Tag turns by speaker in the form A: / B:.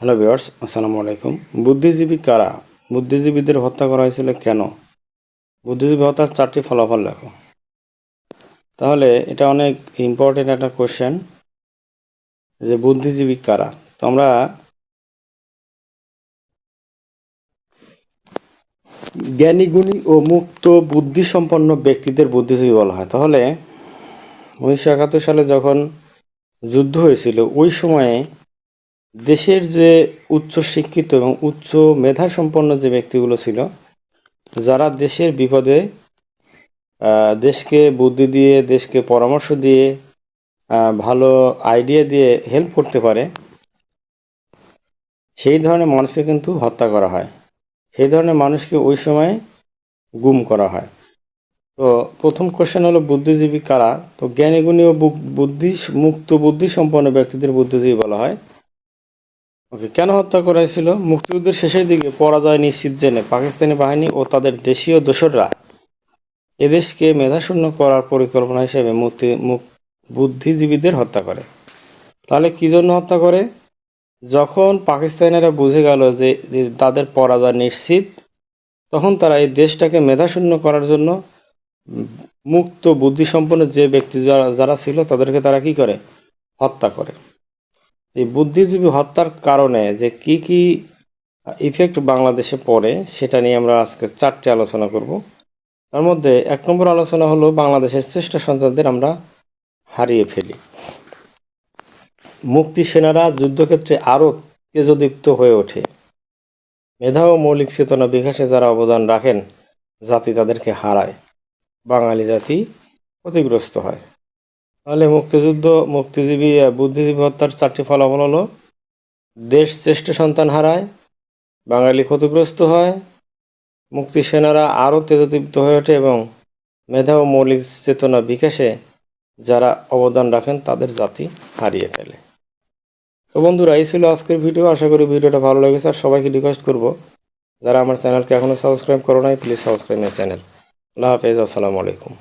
A: Hello viewers আসসালামু আলাইকুম। বুদ্ধিজীবী কারা? বুদ্ধিজীবীদের হত্যা করা হয়েছিল কেন? বুদ্ধিজীবী হত্যার চারটি ফলাফল লেখো তাহলে এটা অনেক ইম্পর্টেন্ট একটা কোশ্চেন যে বুদ্ধিজীবী কারা? তো আমরা জ্ঞানী গুণী ও মুক্ত বুদ্ধিসম্পন্ন ব্যক্তিদের বুদ্ধিজীবী বলা হয়। তাহলে উনিশশো একাত্তর সালে যখন যুদ্ধ হয়েছিল, ওই সময়ে দেশের যে উচ্চ শিক্ষিত এবং উচ্চ মেধা সম্পন্ন যে ব্যক্তিগুলো ছিল, যারা দেশের বিপদে দেশকে বুদ্ধি দিয়ে, দেশকে পরামর্শ দিয়ে ভালো আইডিয়া দিয়ে হেল্প করতে পারে, সেই ধরনের মানুষকে কিন্তু হত্যা করা হয়। সেই ধরনের মানুষকে ওই সময় গুম করা হয়। তো প্রথম কোশ্চেন হলো, বুদ্ধিজীবী কারা? তো জ্ঞানীগুণী ও বুদ্ধি মুক্ত বুদ্ধি সম্পন্ন ব্যক্তিদের বুদ্ধিজীবী বলা হয়। ওকে, কেন হত্যা করা হয়েছিল মুক্তিযুদ্ধের শেষের দিকে পরাজয় নিশ্চিত জেনে পাকিস্তানি বাহিনী ও তাদের দেশীয় দোসররা এদেশকে মেধাশূন্য করার পরিকল্পনা হিসেবে মুক্তি, মুক, বুদ্ধিজীবীদের হত্যা করে। তাহলে কী জন্য হত্যা করে? যখন পাকিস্তানিরা বুঝে গেল যে তাদের পরাজয় নিশ্চিত, তখন তারা এই দেশটাকে মেধাশূন্য করার জন্য মুক্ত, বুদ্ধিসম্পন্ন যে ব্যক্তি যারা যারা ছিল, তাদেরকে তারা কি করে? হত্যা করে। এই বুদ্ধিজীবী হত্যার কারণে যে কি কি ইফেক্ট বাংলাদেশে পড়ে, সেটা নিয়ে আমরা আজকে চারটে আলোচনা করব। তার মধ্যে এক নম্বর আলোচনা হলো, বাংলাদেশের শ্রেষ্ঠ সন্তানদের আমরা হারিয়ে ফেলি। মুক্তি সেনারা যুদ্ধক্ষেত্রে আরও তেজদীপ্ত হয়ে ওঠে। মেধা ও মৌলিক চেতনা বিকাশে যারা অবদান রাখেন, জাতি তাদেরকে হারায়। বাঙালি জাতি ক্ষতিগ্রস্ত হয়। তাহলে মুক্তিযুদ্ধ, মুক্তিজীবী বুদ্ধিজীবী হত্যার চারটি ফলাফল হলো, দেশ শ্রেষ্ঠ সন্তান হারায়, বাঙালি ক্ষতিগ্রস্ত হয় মুক্তি সেনারা আরও তেজদীপ্ত হয়ে ওঠে এবং মেধা ও মৌলিক চেতনা বিকাশে যারা অবদান রাখেন তাদের জাতি হারিয়ে ফেলে। তো বন্ধুরা, এই ছিল আজকের ভিডিও। আশা করি ভিডিওটা ভালো লেগেছে আর সবাইকে রিকোয়েস্ট করব, যারা আমার চ্যানেলকে এখনও সাবস্ক্রাইব করো নাই প্লিজ সাবস্ক্রাইব মাই চ্যানেল আল্লাহ হাফেজ, আসসালামু আলাইকুম।